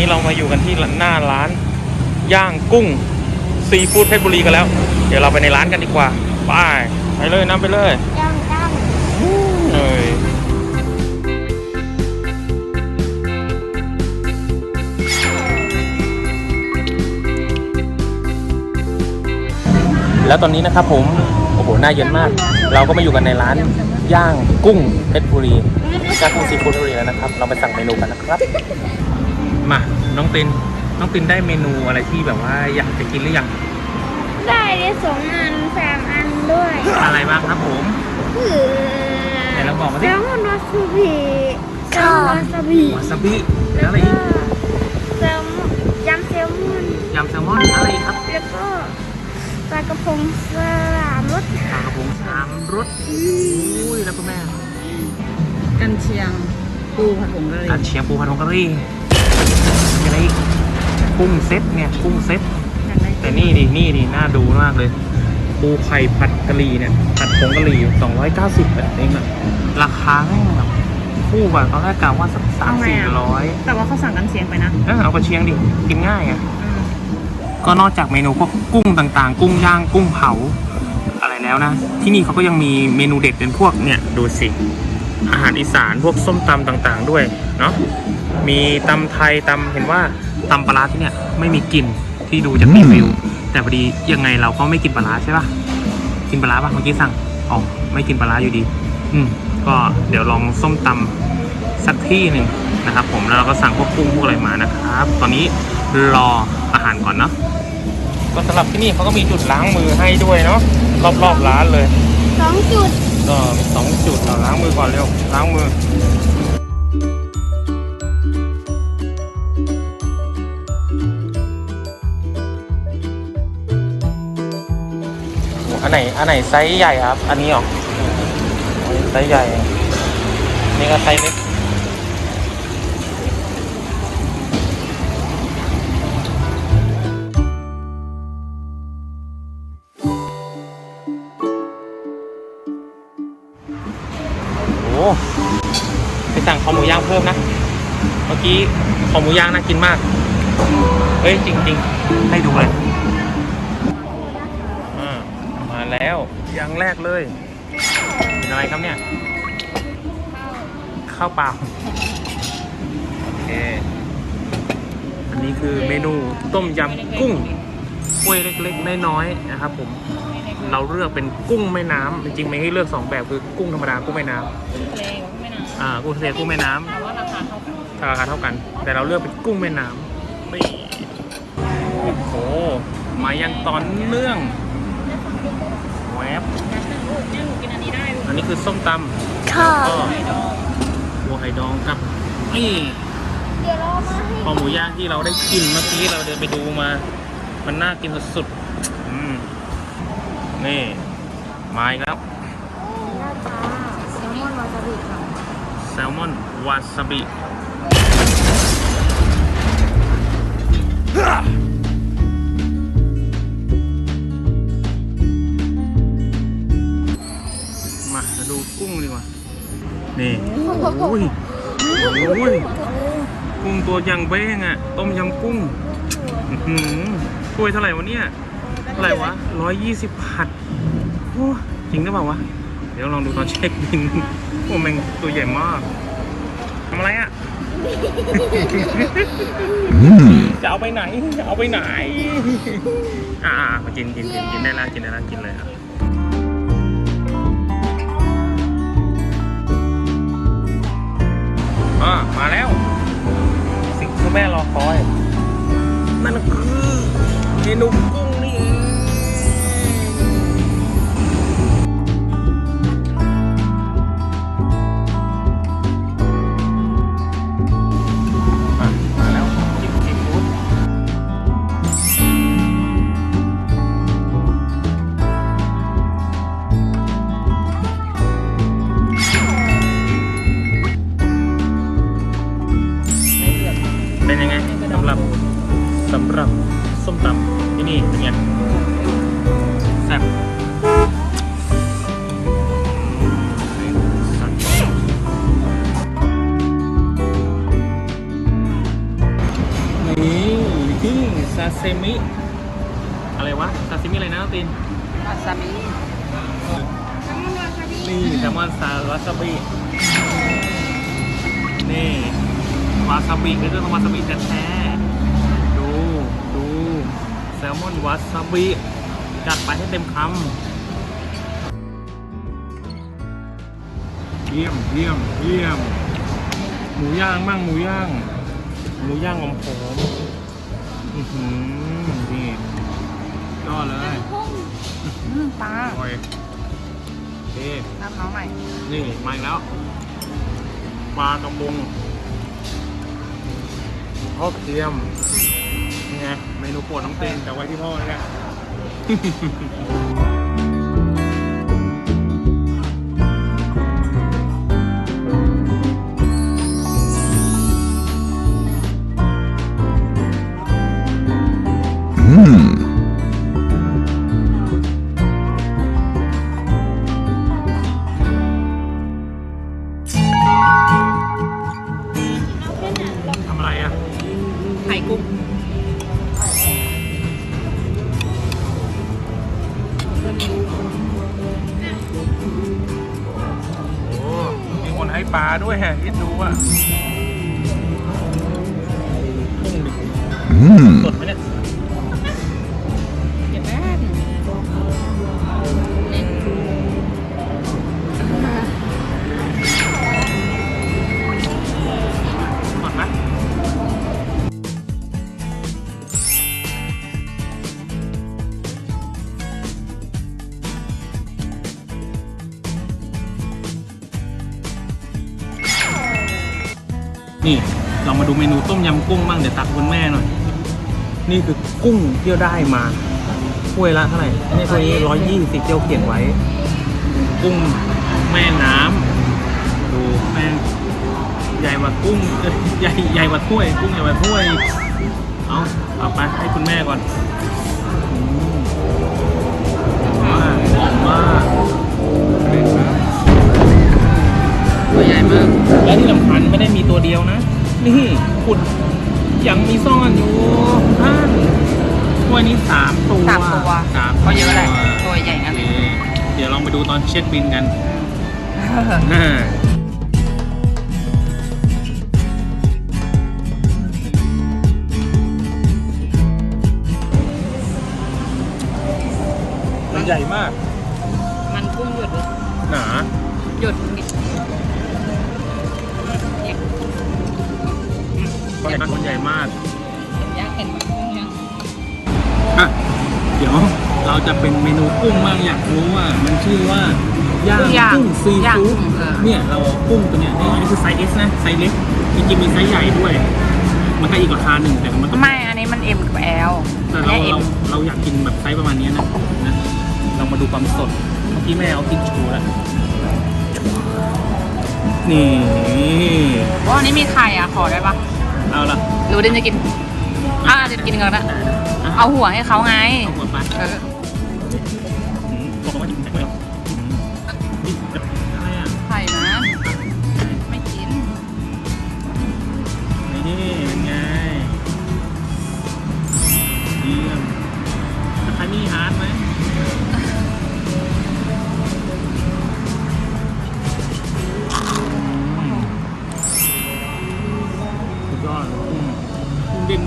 นี้เรามาอยู่กันที่หน้าร้าน ย่างกุ้งซีฟู้ดเพชรบุรีกันแล้ว เดี๋ยวเราไปในร้านกันดีกว่าไปไปเลยนำไปเลยย่างย่างเอ้ยแล้วตอนนี้นะครับผมโอ้โหน่าเย็นมาก เราก็มาอยู่กันในร้านย่างกุ้งเพชรบุรีย่างกุ้งซีฟู้ดเพชรบุรีแล้วนะครับ เราไปสั่งเมนูกันนะครับ มาน้องตินน้องตินได้เมนูอะไรที่แบบว่าอยากจะกินหรือยังได้ได้สองอันสามอันด้วยอะไรบ้างครับผมคือไหนเราบอกมาแซสิลมอนวาซาบิแซลมอนวาซาบิวาซาบิแล้วอะไรอีกแซลมอนยำแซลมอนยำแซลมอนอะไรอีกครับแล้วก็ปลากระพงสลามรสปลากระพงสามรสอุ้ยแล้วก็แม่กันเชียงปูผัดผงกะหรี่อันเชียงปูผัดผงกะหรี่มีอะไรอี กกุ้งเซ็ตเนี่ยกุ้งเซ็ตอยากได้แต่นี่ดินี่ดิน่าดูมากเลยปูไข่ผัดกะหรี่เนี่ยผัดผงกะหรี่290แบบเองอะราคาแม่งแบบคู่แบบตอนแรกกะว่าสักสามสี่ร้อยแต่ว่าเขาสั่งกันเชียงไปนะเออเอากระเชียงดิกินง่ายอะอืมก็นอกจากเมนูพวกกุ้งต่างๆ กุ้งย่างกุ้งเผาอะไรแล้วนะ ที่นี่เขาก็ยังมีเมนูเด็ดเป็นพวกเนี่ยดูสิ อาหารอีสานพวกส้มตำต่างๆ ด้วยเนาะมีตำไทยตำเห็นว่าตำปลาร้าที่เนี่ยไม่มีกลิ่นที่ดูจากรีวิว แต่พอดียังไงเราก็ไม่กินปลาร้าใช่ปะกินปลาร้าปะเมื่อกี้สั่งอ๋อไม่กินปลาร้าอยู่ดี อืมก็เดี๋ยวลองส้มตำสักที่หนึ่งนะครับ ผมแล้วเราก็สั่งพวกกุ้งพวกอะไรมานะครับ ตอนนี้รออาหารก่อนเนาะก็สำหรับที่นี่เขาก็มีจุดล้างมือให้ด้วยเนาะรอบๆร้านเลยสองจุด ก็สองจุดเอาล้างมือก่อนเร็ว ล้างมืออันไหนอันไหนไซส์ใหญ่ครับ อันนี้หรอไซส์ใหญ่ นี่ก็ไซส์เล็ก เพิ่มนะ เมื่อกี้คอหมูย่างน่ากินมาก เฮ้ย จริง ๆ ให้ดูเลยมาแล้วอย่างแรกเลยเป็นอะไรครับเนี่ย ข้าวเปล่าโอเค อันนี้คือเมนูต้มยำกุ้งกล้วยเล็กๆ น้อยๆนะครับผมเราเลือกเป็นกุ้งแม่น้ำจริงๆไม่ให้เลือกสองแบบคือกุ้งธรรมดากุ้งแม่น้ำ อ่ากุ้งทะเลกุ้งแม่น้ำแต่ว่าราคาเท่ากันราคาเท่ากัน แต่เราเลือกเป็นกุ้งแม่น้ำนี่โอ้โหมายังตอนเนื่องแวบเนี่ยหนูกินอันนี้ได้ลูกอันนี้คือส้มตค่ะำก็ไข่ดองบัวไข่ดองครับนี่เดี๋ยวเรามาให้พอหมูย่างที่เราได้กินเมื่อกี้เราเดินไปดูมา มันน่ากินสุดๆอืมนี่มาอีกแล้วหน้าตาแซลมอนวาซาบิค่ะ แซลมอนวาซาบิมาดูกุ้งดีกว่า นี่โอ้ยโอ้ยกุ้งตัวยังเบ้งอะ ต้มยำกุ้งอื้อหือถ้วยเท่าไหร่วะเนี่ยเท่าไหร่วะร้อยยี่สิบผัดโอ้จริงหรือเปล่าวะ เดี๋ยวลองดูตอนเช็คบิน โอ้แมงตัวใหญ่มากทำอะไรอะ จะเอาไปไหน จะเอาไปไหน อ่าๆมากินกินกินกินได้แล้วกินได้แล้วกินเลยครับอ่ามาแล้ว สิ่งที่แม่รอคอยนั่นก็คือเมนูกุ้ง สำหรับส้มตำที่นี่เป็นไงแซ่บสั่นาซิมิ อะไรวะ ซาซิมิอะไรนะน้องติน วาซาบินี่แซลมอนซาวาซาบิ นี่ วาซาบิก็คือวาซาบิแท้ๆดูดูแซ ลมอนวาซาบิจัดไปให้เต็มคำเยี่ยมเยี่ยมเยี่ยม หมูย่างมั่งหมูย่าง หมูย่างหอมหอมๆอื้อหือนี่ยอดเลยอืมปลาโอ้ยโอเคน้ำน้องใหม่ นี่มาอีกแล้ว ปลากระพงทอดเทียมนี่ ไงเมนูโปรดน้องเต้นแต่ไว้ที่พ่อเนี่ย ปลาด้วยฮะคิดดูว่ากุ้งดิสดไหมเนี่ย นี่เรามาดูเมนูต้มยำกุ้งบ้างเดี๋ยวตักคุณแม่หน่อย นี่คือกุ้งที่เราได้มาถ้วยละเท่าไหร่อันนี้ถ้วยร้อยยี่สิบเที่ยวเขียนไว้ กุ้งแม่น้ำดูแม่ใหญ่กว่ากุ้งใหญ่ใหญ่กว่าถ้วย กุ้งใหญ่กว่าถ้วย เอาเอาไปให้คุณแม่ก่อนมหอมมากหอมมาก ใหญ่มาก และที่สำคัญไม่ได้มีตัวเดียวนะ นี่ขุดยังมีซ่อนอยู่ท่านถ้วยนี้สามตัวสามตัว สามเขาเยอะแหละตัวใหญ่โองั้นเคเดี๋ยวลองไปดูตอนเช็คบินกันอ่ามันใหญ่มาก มันกุ้งหยดเลยหนา หยด นิดเนี่ยก็ใหญ่มากมันใหญ่มากย่างเห็นมันกุ้งยังอะเดี๋ยวเราจะเป็นเมนูกุ้งบ้างอยากรู้ว่า มันชื่อว่าย่างกุ้งซีย่างฟู้ดกุ้งเออเนี่ยเราเอากุ้งตัวเนี้ยนี่อันนี้คือไซส์ S นะไซส์เล็กจริงๆมีไซส์ใหญ่ด้วย มันก็อีกราคาหนึ่งแต่มันก็ไม่อันนี้มัน M กับ L แต่อันเรานี้เรา M เราอยากกินแบบไซส์ประมาณเนี้ยนะนะเรามาดูความสดเมื่อกี้แม่เอากินโชว์แล้ว นี่ว่าอันนี้มีไข่อะขอได้ปะเอาละหรือเดนจะกินอ่าจะกินกันนะเอาหัวให้เขาไงเอาหัวไปเอออื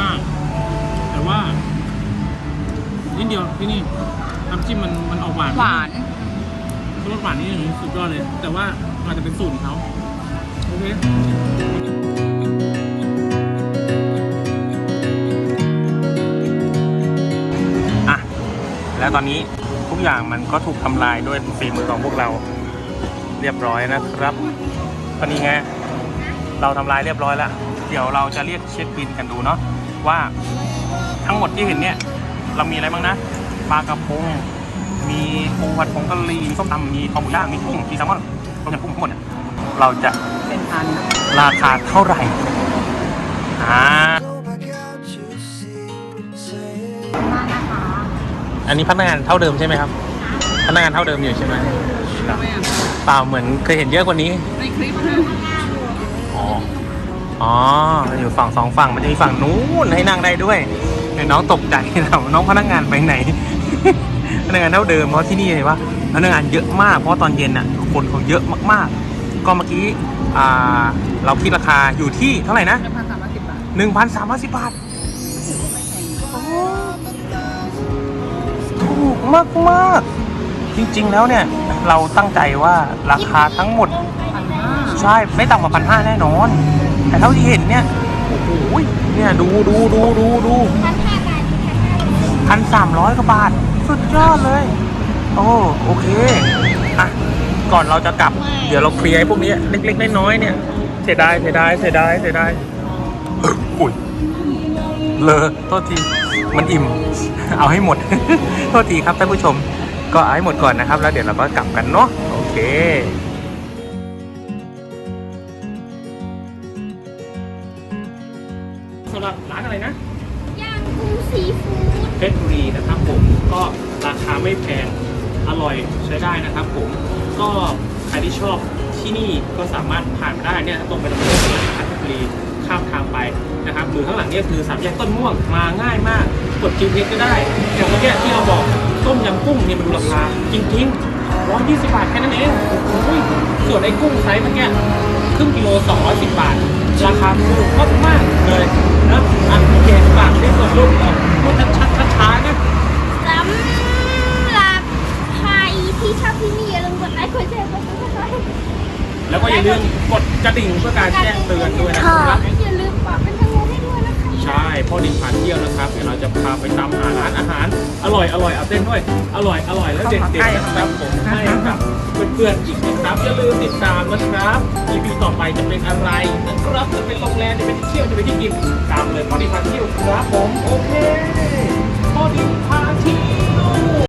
มาก แต่ว่านิดเดียวที่นี่น้ำจิ้มมันมันออกหวานหวานรสหวานนี่อย่างนี้สุดยอดเลย แต่ว่าอาจจะเป็นสูตรของเขาโอเคอะแล้วตอนนี้ทุกอย่างมันก็ถูกทำลายด้วยฝีมือของพวกเราเรียบร้อยนะครับตอนนี้ไงเราทำลายเรียบร้อยแล้ว เดี๋ยวเราจะเรียกเช็คบินกันดูเนาะ ว่าทั้งหมดที่เห็นเนี่ย เรามีอะไรบ้างนะปลากระพง มีปูผัดผงกะหรี่มีส้มตำมีคอหมูย่างมีกุ้งมีแซลมอนต้มยำกุ้งทั้งหมดเนี่ยเราจะเป็นพันราคาเท่าไหร่อ่าอันนี้พนักงานเท่าเดิมใช่ไหมครับ พนักงานเท่าเดิมอยู่ใช่ไหมครับไม่อะเปล่าเหมือนเคยเห็นเยอะกว่านี้ในคลิปนะ อ๋ออ๋ออยู่ฝั่งสองฝั่งมันจะมีฝั่งนู้นให้นั่งได้ด้วยเดี๋ยวน้องตกใจนะน้องพนักงานไปไหน พนักงานเท่าเดิมเพราะที่นี่เห็นว่าพนักงานเยอะมากเพราะตอนเย็นอะคนเขาเยอะมากๆ ก็เมื่อกี้อ่าเราคิดราคาอยู่ที่เท่าไหร่นะหนึ่งพันสามร้อยสิบบาทหนึ่งพันสามร้อยสิบบาทถูกมากมากๆจริงๆแล้วเนี่ย เราตั้งใจว่าราคาทั้งหมดพันห้า ใช่ไม่ต่ำกว่าพันห้าแน่นอน แต่เท่าที่เห็นเนี่ยโอ้โหเนี่ยดูดูดูดูดูพันห้าบาทพันห้าบาทพันสามร้อยกว่าบาท สุดยอดเลย โอ้โอเคอะก่อนเราจะกลับ เดี๋ยวเราเคลียร์ไอ้พวกนี้เล็กๆน้อยๆเนี่ยเสียดายเสียดายเสียดายเสียดายอุ้ยเลอะโทษทีมันอิ่ม เอาให้หมด โทษทีครับท่านผู้ชม ก็เอาให้หมดก่อนนะครับ แล้วเดี๋ยวเราก็กลับกันเนาะโอเคำหรับร้านอะไรนะย่างกุ้งซีฟู้ดเพชรบุรีนะครับผมก็ราคาไม่แพงอร่อยใช้ได้นะครับผมก็ใครที่ชอบที่นี่ก็สามารถผ่านได้เนี่ยตรงไปตรงนี้เลยนะครับเพชรบุรีข้ามทางไปนะครับหรือข้างหลังเนี่ยคือสามแยกต้นม่วงมาง่ายมากกด GPS ก็ได้อย่างเมื่อกี้ที่เราบอกต้มยำกุ้งเนี่ยมันราคาจริงๆ120 บาทแค่นั้นเองโอ้ยส่วนไอ้กุ้งไซส์เมื่อกี้ ครึ่งกิโล210 บาท ราคาถูกมากๆเลยนะอะโอเคฝากได้ส่วนลดเลยพูดชัดๆช้าๆนะสำหรับใครที่ชอบที่นี่อย่าลืมกดไลค์กดแชร์กดซับสไครต์แล้วก็อย่าลืมกดกระดิ่งเพื่อการแจ้งเตือนด้วยนะครับ ใช่พ่อดินผ่านเที่ยวนะครับเดี๋ยวเราจะพาไปตามหาร้านอาหาร อร่อยอร่อยเอาเต้นด้วย อร่อยอร่อยแล้วเด็ดเด็ดนะครับผมให้กับเพื่อนๆอีกนะครับอย่าลืมติดตามนะครับ EP ต่อไปจะเป็นอะไรนะครับจะเป็นโรงแรมจะเป็นที่เที่ยวจะเป็นที่กินตามเลยพ่อดินผ่านเที่ยวครับผมโอเคพ่อดินผ่าน